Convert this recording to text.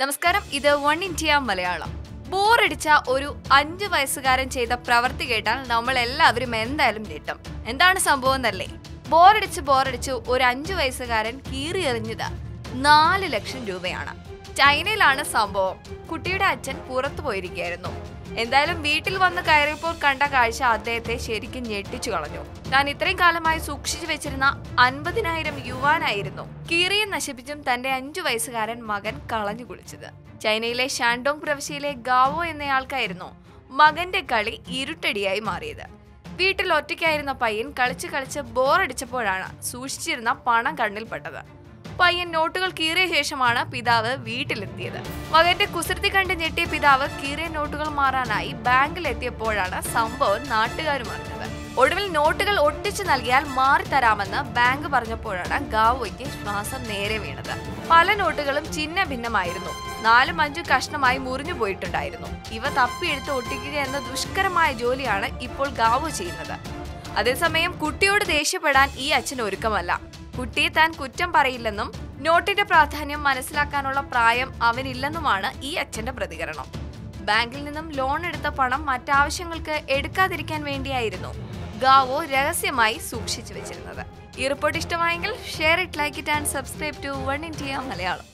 നമസ്കാരം. ഇത് one India Malayalam. ബോറടിച്ച ഒരു അഞ്ചു വയസ്സുകാരൻ ചെയ്ത പ്രവൃത്തി കേട്ടാൽ നമ്മൾ എല്ലാവരും എന്തായാലും ഞെട്ടും. എന്താണ് സംഭവം എന്നല്ലേ? ബോറടിച്ച് ബോറടിച്ച് ഒരു അഞ്ചു വയസ്സുകാരൻ കീറി എറിഞ്ഞത് നാല് ലക്ഷം രൂപയാണ്. ചൈനയിലാണ് സംഭവം. കുട്ടിയുടെ അച്ഛൻ പുറത്തു പോയിരിക്കുകയായിരുന്നു. എന്തായാലും വീട്ടിൽ വന്ന് കയറിയപ്പോൾ കണ്ട കാഴ്ച അദ്ദേഹത്തെ ശരിക്കും ഞെട്ടിച്ചു കളഞ്ഞു. താൻ ഇത്രയും കാലമായി സൂക്ഷിച്ചു വെച്ചിരുന്ന അൻപതിനായിരം യുവാനായിരുന്നു. കീറിയും നശിപ്പിച്ചും തന്റെ അഞ്ചു വയസ്സുകാരൻ മകൻ കളഞ്ഞു കുളിച്ചത്. ചൈനയിലെ ഷാൻഡോങ് പ്രവിശ്യയിലെ ഗാവോ എന്നയാൾക്കായിരുന്നു മകന്റെ കളി ഇരുട്ടടിയായി മാറിയത്. വീട്ടിൽ ഒറ്റയ്ക്കായിരുന്ന പയ്യൻ കളിച്ച് കളിച്ച് ബോറടിച്ചപ്പോഴാണ് സൂക്ഷിച്ചിരുന്ന പണം കണ്ണിൽപ്പെട്ടത്. പയ്യൻ നോട്ടുകൾ കീറിയ ശേഷമാണ് പിതാവ് വീട്ടിലെത്തിയത്. മകന്റെ കുസൃതി കണ്ട് ഞെട്ടിയ പിതാവ് കീറിയ നോട്ടുകൾ മാറാനായി ബാങ്കിൽ എത്തിയപ്പോഴാണ് സംഭവം നാട്ടുകാരും അറിഞ്ഞത്. ഒടുവിൽ നോട്ടുകൾ ഒട്ടിച്ചു നൽകിയാൽ മാറി തരാമെന്ന് ബാങ്ക് പറഞ്ഞപ്പോഴാണ് ഗാവോയ്ക്ക് ശ്വാസം നേരെ വീണത്. പല നോട്ടുകളും ചിഹ്ന ഭിന്നമായിരുന്നു നാലും അഞ്ചും കഷ്ണമായി മുറിഞ്ഞു പോയിട്ടുണ്ടായിരുന്നു. ഇവ തപ്പിയെടുത്ത് ഒട്ടിക്കുക എന്ന ദുഷ്കരമായ ജോലിയാണ് ഇപ്പോൾ ഗാവോ ചെയ്യുന്നത്. അതേസമയം കുട്ടിയോട് ദേഷ്യപ്പെടാൻ ഈ അച്ഛൻ ഒരുക്കമല്ല. കുട്ടിയെ താൻ കുറ്റം പറയില്ലെന്നും നോട്ടിന്റെ പ്രാധാന്യം മനസ്സിലാക്കാനുള്ള പ്രായം അവനില്ലെന്നുമാണ് ഈ അച്ഛന്റെ പ്രതികരണം. ബാങ്കിൽ നിന്നും ലോൺ എടുത്ത പണം മറ്റാവശ്യങ്ങൾക്ക് എടുക്കാതിരിക്കാൻ വേണ്ടിയായിരുന്നു ഗാവോ രഹസ്യമായി സൂക്ഷിച്ചു വെച്ചിരുന്നത്. ഈ റിപ്പോർട്ട് ഇഷ്ടമായെങ്കിൽ share it like it and subscribe to One India Malayalam.